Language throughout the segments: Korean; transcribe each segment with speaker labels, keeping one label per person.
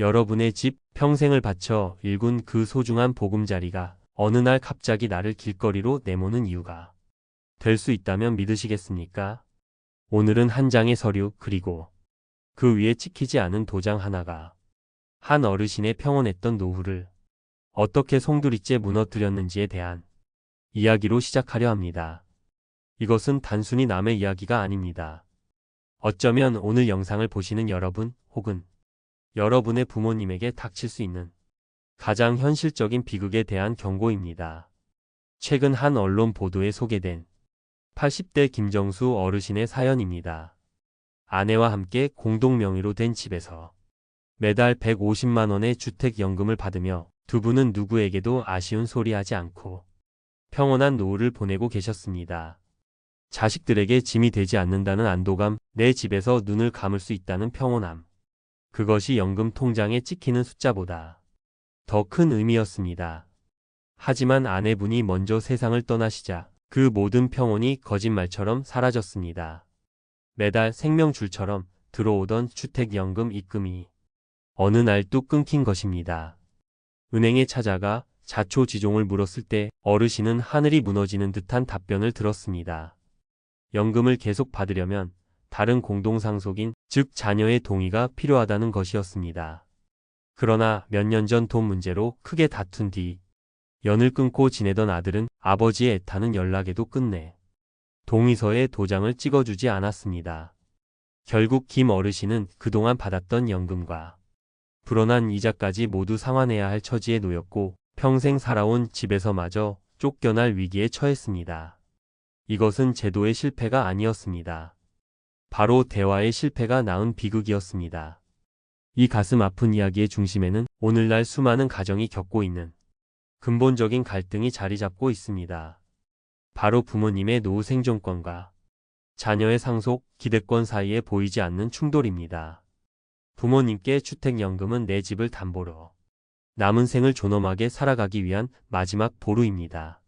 Speaker 1: 여러분의 집, 평생을 바쳐 일군 그 소중한 보금자리가 어느 날 갑자기 나를 길거리로 내모는 이유가 될 수 있다면 믿으시겠습니까? 오늘은 한 장의 서류 그리고 그 위에 찍히지 않은 도장 하나가 한 어르신의 평온했던 노후를 어떻게 송두리째 무너뜨렸는지에 대한 이야기로 시작하려 합니다. 이것은 단순히 남의 이야기가 아닙니다. 어쩌면 오늘 영상을 보시는 여러분 혹은 여러분의 부모님에게 닥칠 수 있는 가장 현실적인 비극에 대한 경고입니다. 최근 한 언론 보도에 소개된 80대 김정수 어르신의 사연입니다. 아내와 함께 공동 명의로 된 집에서 매달 150만 원의 주택연금을 받으며 두 분은 누구에게도 아쉬운 소리 하지 않고 평온한 노후를 보내고 계셨습니다. 자식들에게 짐이 되지 않는다는 안도감, 내 집에서 눈을 감을 수 있다는 평온함. 그것이 연금 통장에 찍히는 숫자보다 더 큰 의미였습니다. 하지만 아내분이 먼저 세상을 떠나시자 그 모든 평온이 거짓말처럼 사라졌습니다. 매달 생명줄처럼 들어오던 주택연금 입금이 어느 날뚝 끊긴 것입니다. 은행에 찾아가 자초지종을 물었을 때 어르신은 하늘이 무너지는 듯한 답변을 들었습니다. 연금을 계속 받으려면 다른 공동상속인, 즉 자녀의 동의가 필요하다는 것이었습니다. 그러나 몇 년 전 돈 문제로 크게 다툰 뒤 연을 끊고 지내던 아들은 아버지의 애타는 연락에도 끝내 동의서에 도장을 찍어주지 않았습니다. 결국 김 어르신은 그동안 받았던 연금과 불어난 이자까지 모두 상환해야 할 처지에 놓였고 평생 살아온 집에서마저 쫓겨날 위기에 처했습니다. 이것은 제도의 실패가 아니었습니다. 바로 대화의 실패가 낳은 비극이었습니다. 이 가슴 아픈 이야기의 중심에는 오늘날 수많은 가정이 겪고 있는 근본적인 갈등이 자리 잡고 있습니다. 바로 부모님의 노후 생존권과 자녀의 상속, 기대권 사이에 보이지 않는 충돌입니다. 부모님께 주택연금은 내 집을 담보로 남은 생을 존엄하게 살아가기 위한 마지막 보루입니다.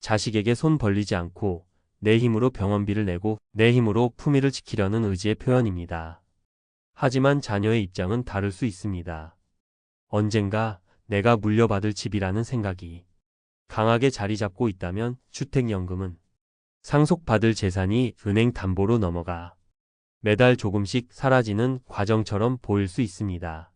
Speaker 1: 자식에게 손 벌리지 않고 내 힘으로 병원비를 내고 내 힘으로 품위를 지키려는 의지의 표현입니다. 하지만 자녀의 입장은 다를 수 있습니다. 언젠가 내가 물려받을 집이라는 생각이 강하게 자리 잡고 있다면 주택연금은 상속받을 재산이 은행 담보로 넘어가 매달 조금씩 사라지는 과정처럼 보일 수 있습니다.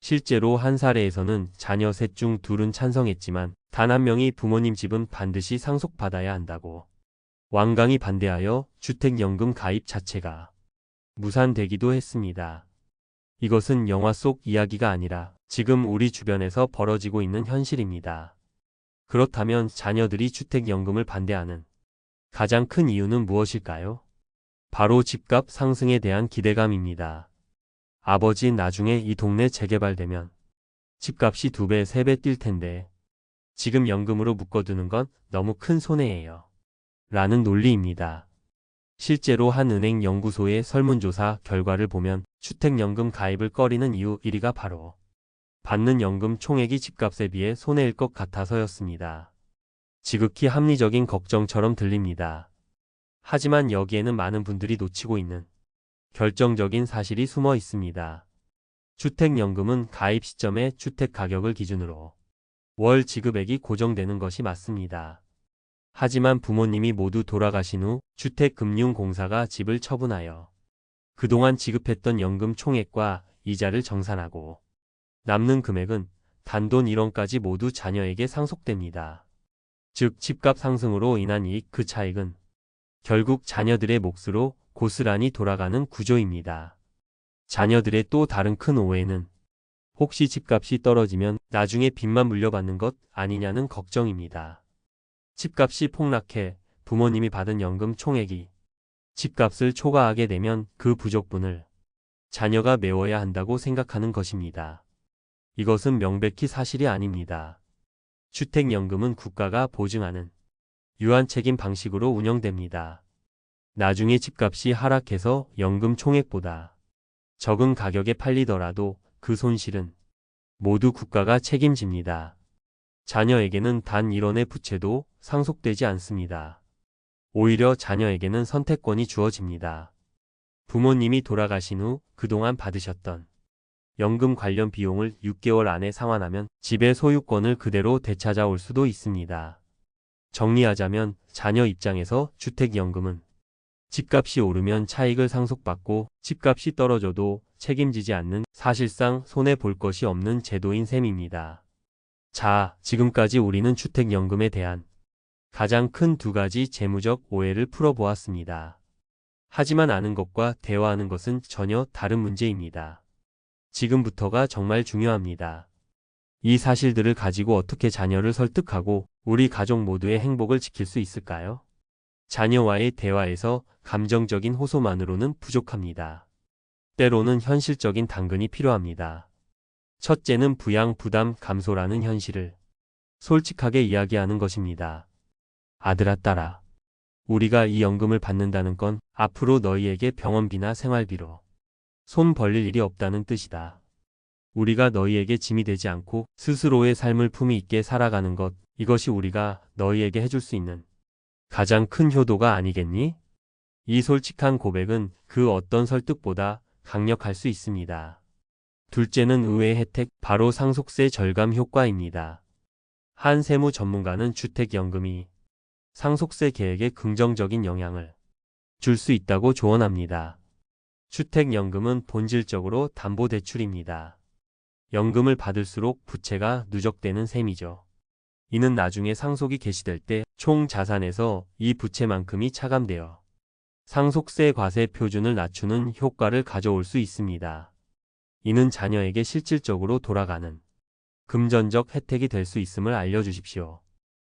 Speaker 1: 실제로 한 사례에서는 자녀 셋 중 둘은 찬성했지만 단 한 명이 부모님 집은 반드시 상속받아야 한다고 완강히 반대하여 주택연금 가입 자체가 무산되기도 했습니다. 이것은 영화 속 이야기가 아니라 지금 우리 주변에서 벌어지고 있는 현실입니다. 그렇다면 자녀들이 주택연금을 반대하는 가장 큰 이유는 무엇일까요? 바로 집값 상승에 대한 기대감입니다. 아버지 나중에 이 동네 재개발되면 집값이 두 배, 세 배 뛸 텐데 지금 연금으로 묶어두는 건 너무 큰 손해예요. 라는 논리입니다. 실제로 한 은행 연구소의 설문조사 결과를 보면 주택연금 가입을 꺼리는 이유 1위가 바로 받는 연금 총액이 집값에 비해 손해일 것 같아서였습니다. 지극히 합리적인 걱정처럼 들립니다. 하지만 여기에는 많은 분들이 놓치고 있는 결정적인 사실이 숨어 있습니다. 주택연금은 가입 시점의 주택 가격을 기준으로 월 지급액이 고정되는 것이 맞습니다. 하지만 부모님이 모두 돌아가신 후 주택금융공사가 집을 처분하여 그동안 지급했던 연금 총액과 이자를 정산하고 남는 금액은 단돈 1원까지 모두 자녀에게 상속됩니다. 즉 집값 상승으로 인한 이익 그 차익은 결국 자녀들의 몫으로 고스란히 돌아가는 구조입니다. 자녀들의 또 다른 큰 오해는 혹시 집값이 떨어지면 나중에 빚만 물려받는 것 아니냐는 걱정입니다. 집값이 폭락해 부모님이 받은 연금 총액이 집값을 초과하게 되면 그 부족분을 자녀가 메워야 한다고 생각하는 것입니다. 이것은 명백히 사실이 아닙니다. 주택연금은 국가가 보증하는 유한 책임 방식으로 운영됩니다. 나중에 집값이 하락해서 연금 총액보다 적은 가격에 팔리더라도 그 손실은 모두 국가가 책임집니다. 자녀에게는 단 1원의 부채도 상속되지 않습니다. 오히려 자녀에게는 선택권이 주어집니다. 부모님이 돌아가신 후 그동안 받으셨던 연금 관련 비용을 6개월 안에 상환하면 집의 소유권을 그대로 되찾아올 수도 있습니다. 정리하자면 자녀 입장에서 주택연금은 집값이 오르면 차익을 상속받고 집값이 떨어져도 책임지지 않는 사실상 손해 볼 것이 없는 제도인 셈입니다. 자, 지금까지 우리는 주택연금에 대한 가장 큰 두 가지 재무적 오해를 풀어보았습니다. 하지만 아는 것과 대화하는 것은 전혀 다른 문제입니다. 지금부터가 정말 중요합니다. 이 사실들을 가지고 어떻게 자녀를 설득하고 우리 가족 모두의 행복을 지킬 수 있을까요? 자녀와의 대화에서 감정적인 호소만으로는 부족합니다. 때로는 현실적인 당근이 필요합니다. 첫째는 부양 부담 감소라는 현실을 솔직하게 이야기하는 것입니다. 아들아 딸아. 우리가 이 연금을 받는다는 건 앞으로 너희에게 병원비나 생활비로 손 벌릴 일이 없다는 뜻이다. 우리가 너희에게 짐이 되지 않고 스스로의 삶을 품위 있게 살아가는 것, 이것이 우리가 너희에게 해줄 수 있는 가장 큰 효도가 아니겠니? 이 솔직한 고백은 그 어떤 설득보다 강력할 수 있습니다. 둘째는 의외의 혜택, 바로 상속세 절감 효과입니다. 한 세무 전문가는 주택연금이 상속세 계획에 긍정적인 영향을 줄 수 있다고 조언합니다. 주택연금은 본질적으로 담보대출입니다. 연금을 받을수록 부채가 누적되는 셈이죠. 이는 나중에 상속이 개시될 때 총 자산에서 이 부채만큼이 차감되어 상속세 과세 표준을 낮추는 효과를 가져올 수 있습니다. 이는 자녀에게 실질적으로 돌아가는 금전적 혜택이 될 수 있음을 알려주십시오.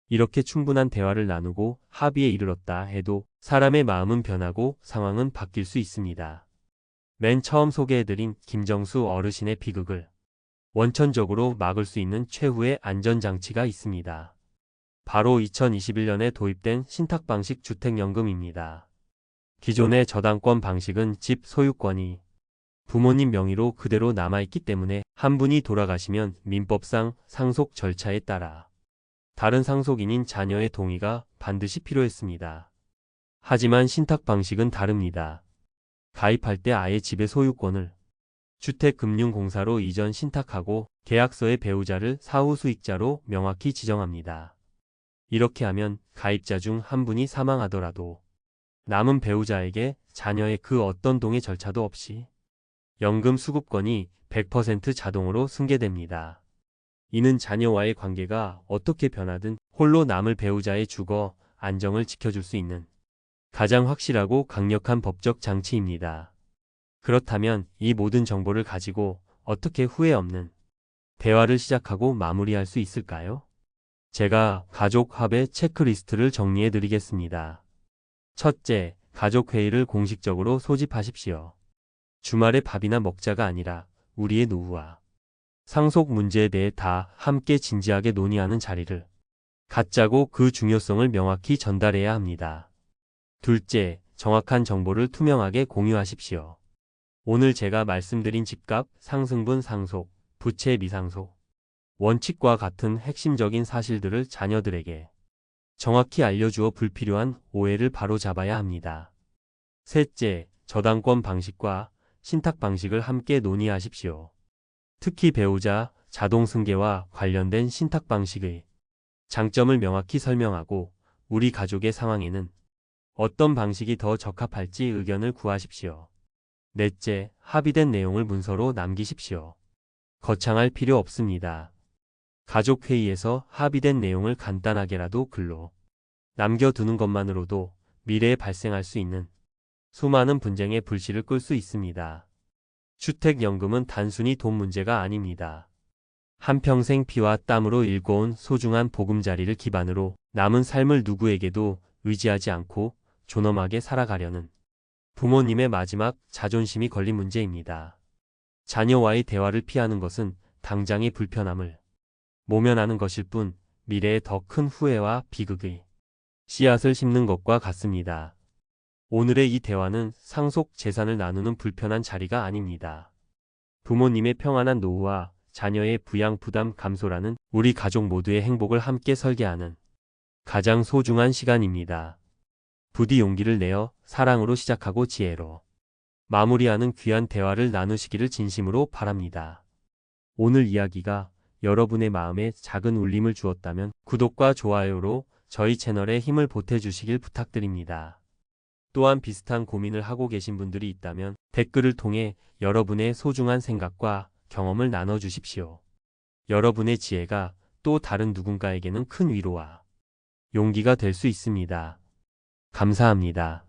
Speaker 1: 이렇게 충분한 대화를 나누고 합의에 이르렀다 해도 사람의 마음은 변하고 상황은 바뀔 수 있습니다. 맨 처음 소개해드린 김정수 어르신의 비극을 원천적으로 막을 수 있는 최후의 안전장치가 있습니다. 바로 2021년에 도입된 신탁방식 주택연금입니다. 기존의 저당권 방식은 집 소유권이 부모님 명의로 그대로 남아있기 때문에 한 분이 돌아가시면 민법상 상속 절차에 따라 다른 상속인인 자녀의 동의가 반드시 필요했습니다. 하지만 신탁 방식은 다릅니다. 가입할 때 아예 집의 소유권을 주택금융공사로 이전 신탁하고 계약서의 배우자를 사후 수익자로 명확히 지정합니다. 이렇게 하면 가입자 중 한 분이 사망하더라도 남은 배우자에게 자녀의 그 어떤 동의 절차도 없이 연금 수급권이 100% 자동으로 승계됩니다. 이는 자녀와의 관계가 어떻게 변하든 홀로 남을 배우자의 주거 안정을 지켜줄 수 있는 가장 확실하고 강력한 법적 장치입니다. 그렇다면 이 모든 정보를 가지고 어떻게 후회 없는 대화를 시작하고 마무리할 수 있을까요? 제가 가족 합의 체크리스트를 정리해 드리겠습니다. 첫째, 가족 회의를 공식적으로 소집하십시오. 주말에 밥이나 먹자가 아니라 우리의 노후와 상속 문제에 대해 다 함께 진지하게 논의하는 자리를 갖자고 그 중요성을 명확히 전달해야 합니다. 둘째, 정확한 정보를 투명하게 공유하십시오. 오늘 제가 말씀드린 집값, 상승분 상속, 부채 미상속, 원칙과 같은 핵심적인 사실들을 자녀들에게 정확히 알려주어 불필요한 오해를 바로잡아야 합니다. 셋째, 저당권 방식과 신탁 방식을 함께 논의하십시오. 특히 배우자, 자동 승계와 관련된 신탁 방식의 장점을 명확히 설명하고 우리 가족의 상황에는 어떤 방식이 더 적합할지 의견을 구하십시오. 넷째, 합의된 내용을 문서로 남기십시오. 거창할 필요 없습니다. 가족회의에서 합의된 내용을 간단하게라도 글로 남겨두는 것만으로도 미래에 발생할 수 있는 수많은 분쟁의 불씨를 끌 수 있습니다. 주택연금은 단순히 돈 문제가 아닙니다. 한평생 피와 땀으로 일궈온 소중한 보금자리를 기반으로 남은 삶을 누구에게도 의지하지 않고 존엄하게 살아가려는 부모님의 마지막 자존심이 걸린 문제입니다. 자녀와의 대화를 피하는 것은 당장의 불편함을 모면하는 것일 뿐 미래에 더 큰 후회와 비극의 씨앗을 심는 것과 같습니다. 오늘의 이 대화는 상속 재산을 나누는 불편한 자리가 아닙니다. 부모님의 평안한 노후와 자녀의 부양 부담 감소라는 우리 가족 모두의 행복을 함께 설계하는 가장 소중한 시간입니다. 부디 용기를 내어 사랑으로 시작하고 지혜로 마무리하는 귀한 대화를 나누시기를 진심으로 바랍니다. 오늘 이야기가 여러분의 마음에 작은 울림을 주었다면 구독과 좋아요로 저희 채널에 힘을 보태주시길 부탁드립니다. 또한 비슷한 고민을 하고 계신 분들이 있다면 댓글을 통해 여러분의 소중한 생각과 경험을 나눠주십시오. 여러분의 지혜가 또 다른 누군가에게는 큰 위로와 용기가 될 수 있습니다. 감사합니다.